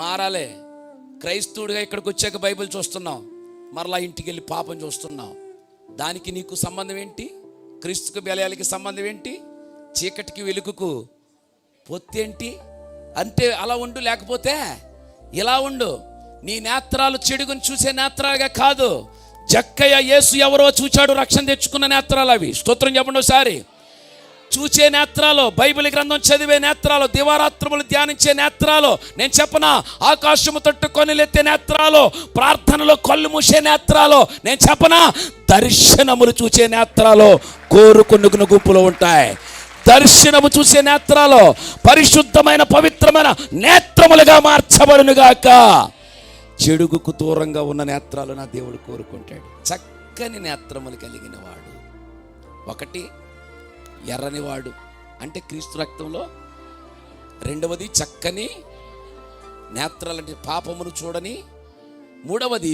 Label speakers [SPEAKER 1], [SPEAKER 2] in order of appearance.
[SPEAKER 1] మారాలే. క్రైస్తవుడిగా ఇక్కడికి వచ్చాక బైబిల్ చూస్తున్నాం మరలా ఇంటికి వెళ్ళి పాపం చూస్తున్నాం దానికి నీకు సంబంధం ఏంటి? క్రీస్తుకు బెలయాలకి సంబంధం ఏంటి? చీకటికి వెలుగుకు పొత్తేంటి అంటే అలా ఉండు లేకపోతే ఇలా ఉండు. నీ నేత్రాలు చెడుగుని చూసే నేత్రాలుగా కాదు. జక్కయ్య యేసు ఎవరో చూచాడు రక్షణ తెచ్చుకున్న నేత్రాలు అవి. స్తోత్రం చెప్పండి ఒకసారి. చూచే నేత్రాలు బైబిల్ గ్రంథం చదివే నేత్రాలు దివారాత్రములు ధ్యానించే నేత్రాలు నేను చెప్పనా ఆకాశము తట్టు కొనిలెత్తే నేత్రాలు ప్రార్థనలో కళ్ళు మూసే నేత్రాలు నేను చెప్పనా దర్శనములు చూసే నేత్రాలు కోరుకునుగును గుంపులో ఉంటాయి. దర్శనము చూసే నేత్రాలు పరిశుద్ధమైన పవిత్రమైన నేత్రములుగా మార్చబడునుగాక. చెడుగుకు దూరంగా ఉన్న నేత్రాలు నా దేవుడు కోరుకుంటాడు. చక్కని నేత్రములు కలిగిన వాడు. ఒకటి ఎర్రని వాడు అంటే క్రీస్తు రక్తంలో రెండవది చక్కని నేత్రాలంటే పాపమును చూడని మూడవది